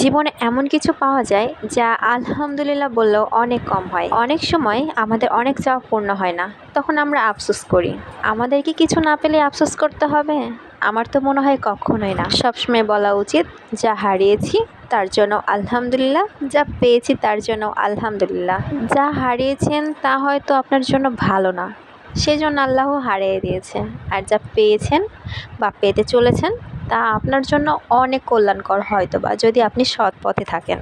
জীবনে এমন কিছু পাওয়া যায় যা আলহামদুলিল্লাহ বললেও অনেক কম হয়। অনেক সময় আমাদের অনেক চাওয়া পূর্ণ হয় না। তখন আমরা আফসোস করি। আমাদের কি কিছু না পেলে আফসোস করতে হবে? আমার তো মনে হয় কখনোই না। সবসময় বলা উচিত, যা হারিয়েছি তার জন্য আলহামদুলিল্লাহ, যা পেয়েছি তার জন্য আলহামদুলিল্লাহ। যা হারিয়েছেন তা হয়তো আপনার জন্য ভালো না। সেজন্য আল্লাহ হারিয়ে দিয়েছে আর যা পেয়েছেন বা পেতে চলেছেন তা আপনার জন্য অনেক কল্যাণকর হয়তো বা যদি আপনি সৎ পথে থাকেন।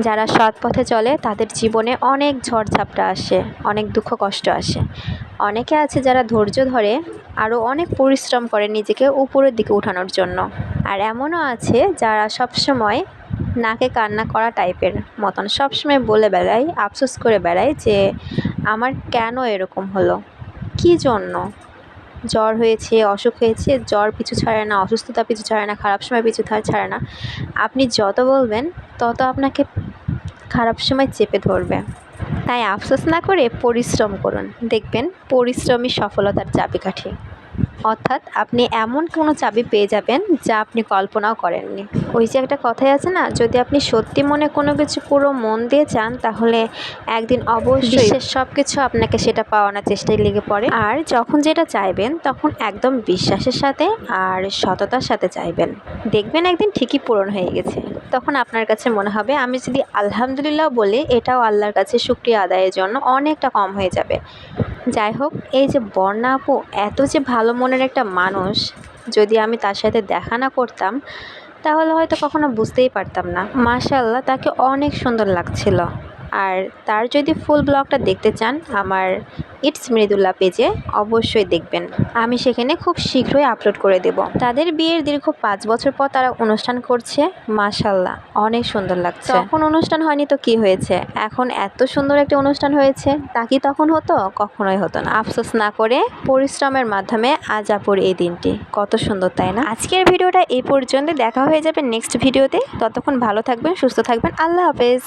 যারা সৎ পথে চলে, তাদের জীবনে অনেক ঝড়ঝাপটা আসে, অনেক দুঃখ কষ্ট আসে। অনেকে আছে যারা ধৈর্য ধরে আরও অনেক পরিশ্রম করে নিজেকে উপরের দিকে উঠানোর জন্য। আর এমনও আছে যারা সবসময় নাকে কান্না করা টাইপের মতন সবসময় বলে বেড়ায়, আফসোস করে বেড়ায় যে, আমার কেন এরকম হলো? কী জন্য? জ্বর হয়েছে, অসুখ হয়েছে, জ্বর পিছু ছাড়ে না, অসুস্থতা পিছু ছাড়ে না, খারাপ সময় পিছু ছাড়ে না। আপনি যত বলবেন, তত আপনাকে খারাপ সময় চেপে ধরবে। তাই আফসোস না করে পরিশ্রম করুন। দেখবেন পরিশ্রমই সফলতার চাবিকাঠি। অর্থাৎ আপনি এমন কোনো চাবি পেয়ে যাবেন যা আপনি কল্পনাও করেননি। ওই যে একটা কথাই আছে না যদি আপনি সত্যি মনে কোনো কিছু পুরো মন দিয়ে চান তাহলে একদিন অবশ্যই সব কিছু আপনাকে সেটা পাওয়ানোর চেষ্টায় লেগে পড়ে। আর যখন যেটা চাইবেন তখন একদম বিশ্বাসের সাথে আর সততার সাথে চাইবেন। দেখবেন একদিন ঠিকই পূরণ হয়ে গেছে। তখন আপনার কাছে মনে হবে আমি যদি আলহামদুলিল্লাহ বলি এটাও আল্লাহর কাছে শুক্রিয়া আদায়ের জন্য অনেকটা কম হয়ে যাবে। যাই হোক, এই যে বর্ণা আপু এত যে ভালো মনের একটা মানুষ, যদি আমি তার সাথে দেখা না করতাম, তাহলে হয়তো কখনো বুঝতেই পারতাম না। মাশাল্লাহ তাকে অনেক সুন্দর লাগছিল। আর তার যদি ফুল ব্লগটা দেখতে চান, আমার ইটস মৃদুল্লাহ পেজে অবশ্যই দেখবেন। আমি সেখানে খুব শীঘ্রই আপলোড করে দেব। তাদের বিয়ের দীর্ঘ পাঁচ বছর পর তারা অনুষ্ঠান করছে মাশাল্লাহ অনেক সুন্দর লাগছে। তখন অনুষ্ঠান হয়নি তো কি হয়েছে? এখন এত সুন্দর একটা অনুষ্ঠান হয়েছে, তা কি তখন হতো? কখনোই হতো না। আফসোস না করে পরিশ্রমের মাধ্যমে আজ আপুর এই দিনটি। কত সুন্দর, তাই না? আজকের ভিডিওটা এই পর্যন্ত দেখা হয়ে যাবে নেক্সট ভিডিওতে ততক্ষণ ভালো থাকবেন, সুস্থ থাকবেন। আল্লাহ হাফেজ।